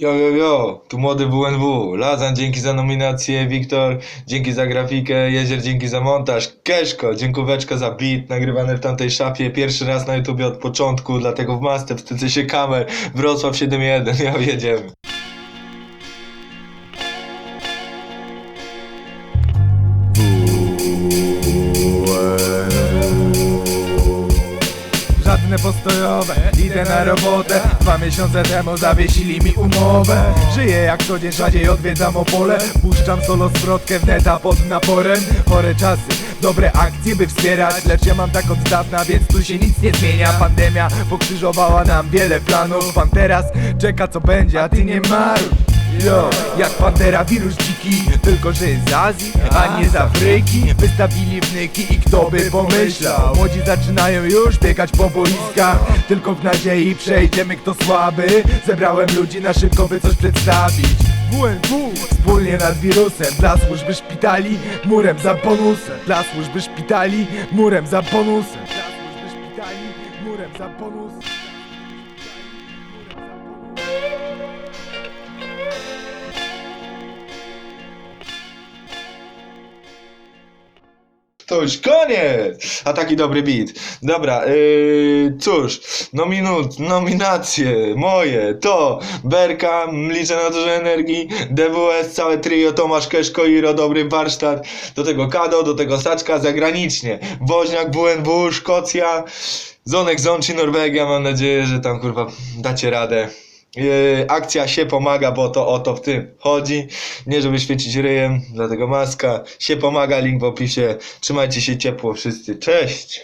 Jo, jo, jo, tu młody WNW. Lazan, dzięki za nominację, Wiktor, dzięki za grafikę, Jezier, dzięki za montaż, Keszko, dziękóweczka za beat, nagrywany w tamtej szafie, pierwszy raz na YouTubie od początku, dlatego w masce wstydzę się kamer, Wrocław 7.1, ja jedziemy. Żadne postojowe, idę na robotę. Dwa miesiące temu zawiesili mi umowę. Żyję jak co dzień, rzadziej odwiedzam Opole. Puszczam solo zwrotkę w neta pod naporem. Chore czasy, dobre akcje by wspierać. Lecz ja mam tak od dawna, więc tu się nic nie zmienia. Pandemia pokrzyżowała nam wiele planów. Pan teraz czeka co będzie, a ty nie marusz Yo, jak pantera wirus dziki Tylko, że z Azji, a nie z Afryki. Wystawili wnyki i kto by pomyślał? Młodzi zaczynają już biegać po boiskach. Tylko w nadziei przejdziemy kto słaby. Zebrałem ludzi na szybko by coś przedstawić. WNW Wspólnie nad wirusem Dla służby szpitali Murem za bonusem. Dla służby szpitali Murem za bonusem. Dla służby szpitali Murem za bonusem To koniec! A taki dobry beat. Dobra, yy, cóż, nominut, nominacje moje to Berka, liczę na dużo energii, DWS, całe trio, Tomasz Keszko, Iro, dobry warsztat, do tego Kado, do tego Saczka zagranicznie, Woźniak, WNW, Szkocja, Zonek Zonci, Norwegia, mam nadzieję, że tam kurwa dacie radę. Yy, akcja się pomaga, bo to o to w tym chodzi. Nie żeby świecić ryjem, dlatego maska. Się pomaga, link w opisie. Trzymajcie się ciepło wszyscy. Cześć!